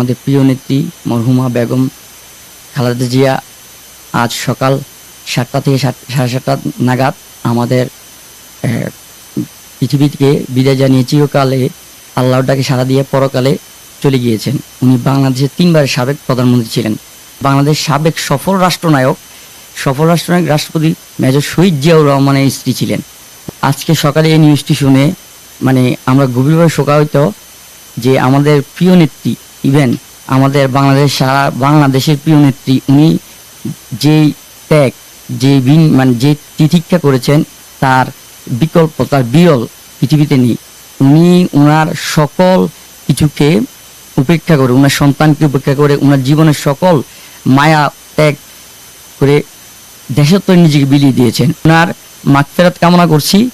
আমাদের প্রিয় নেত্রী মরহুমা বেগম, খালেদা জিয়া, আজ সকাল সাতটা থেকে সাড়ে সাতটা নাগাদ আমাদের পৃথিবীকে বিদায় জানিয়ে চিরকালে আল্লাহর ডাকে সাড়া দিয়ে পরকালে চলে গিয়েছেন। উনি বাংলাদেশের তিনবার সাবেক প্রধানমন্ত্রী ছিলেন। বাংলাদেশ সাবেক সফল রাষ্ট্রনায়ক সফল রাষ্ট্রনায়ক রাষ্ট্রপতি মেজর শহীদ জিয়াউর রহমানের স্ত্রী ছিলেন। আজকে সকালে এই নিউজটি শুনে মানে আমরা গভীরভাবে শোকাহত যে আমাদের প্রিয় নেত্রী ইভেন আমাদের বাংলাদেশ, সারা বাংলাদেশের প্রিয় নেত্রী, উনি যেই ত্যাগ যে বিন মানে যে তিতিক্ষা করেছেন, তার বিকল্প, তার বিরল পৃথিবীতে নেই। উনি ওনার সকল কিছুকে উপেক্ষা করে ওনার সন্তানকে উপেক্ষা করে ওনার জীবনের সকল মায়া, ত্যাগ করে দেশত্ব নিজেকে বিলিয়ে দিয়েছেন। ওনার মাগফেরাত কামনা করছি।